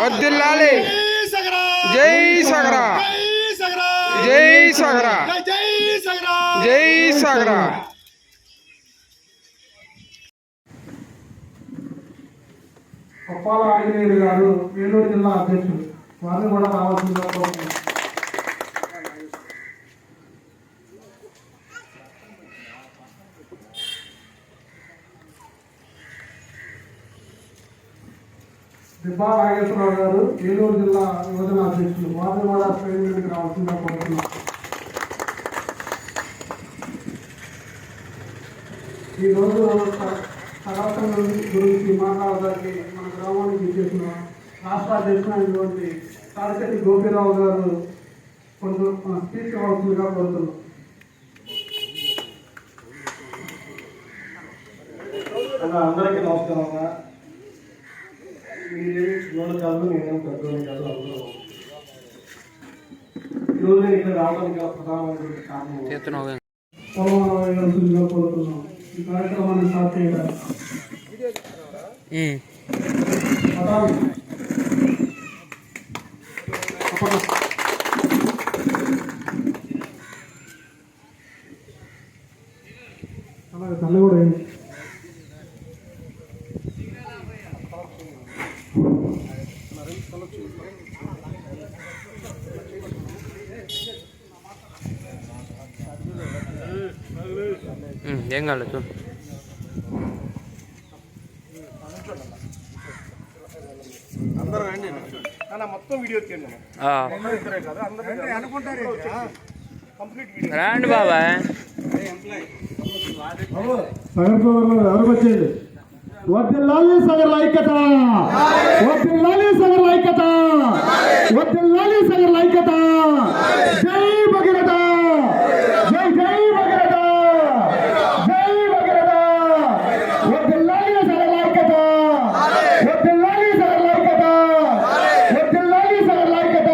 వర్ధిల్లాలి జై సగరా. జై సగరా. జై సగరా. ఆంజనేయులు గారు ఏలూరు జిల్లా అధ్యక్షులు వారిని కూడా రావాల్సిందిగా కోరుతున్నాను. దిబ్బా నాగేశ్వరరావు గారు ఏలూరు జిల్లా యువజన అధ్యక్షులు. వారిని కూడా స్క్రీన్ రావాల్సిందిగా కోరుతున్నాం. ఈ రోజు సనాతన గురించి మాట్లాడడానికి మన గ్రామానికి చేసిన రాష్ట్ర అధ్యక్షుడైనటువంటి తాడికట్టి గోపిరావు గారు కొంచెం స్పీచ్ ఇవ్వాల్సిందిగా కోరుతున్నాం. అందరికీ నమస్కారం అన్న. మీరేమి చిన్నోళ్ళు కాదు నేనేం పెద్దోళ్ళు కాదు అందరూ ఈరోజు నేను ఇక్కడ రావడానికి గల ప్రధానమైనటువంటి కారణం కోరుతున్నాం ఈ కార్యక్రమాన్ని స్టార్ట్ చేయడానికి అలాగే తల్లి కూడా ఏం కాలేదు చూడు అందరూ రండి అన్న మొత్తం వీడియో తీయండి అన్న. ఆ, ఇద్దరే కదా అందరూ అనుకుంటారు కంప్లీట్ వీడియో రండి బాబాయ్ సగర్ సోదరులు ఎవరికి వచ్చేది వద్దిల్లాలి సగర్ ఐక్యత వద్దిల్లాలి సగర్ ఐక్యత వద్దిల్లాలి సగర్ ఐక్యత జై భగీరథ జై జై భగీరథ జై భగీరథ వద్దిల్లాలి సగర్ ఐక్యత వద్దిల్లాలి సగర్ ఐక్యత వద్దిల్లాలి సగర్ ఐక్యత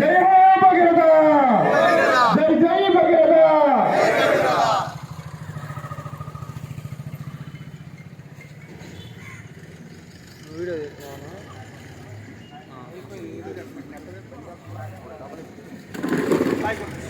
జై హో భగీరథ జై జై భగీరథ ఆ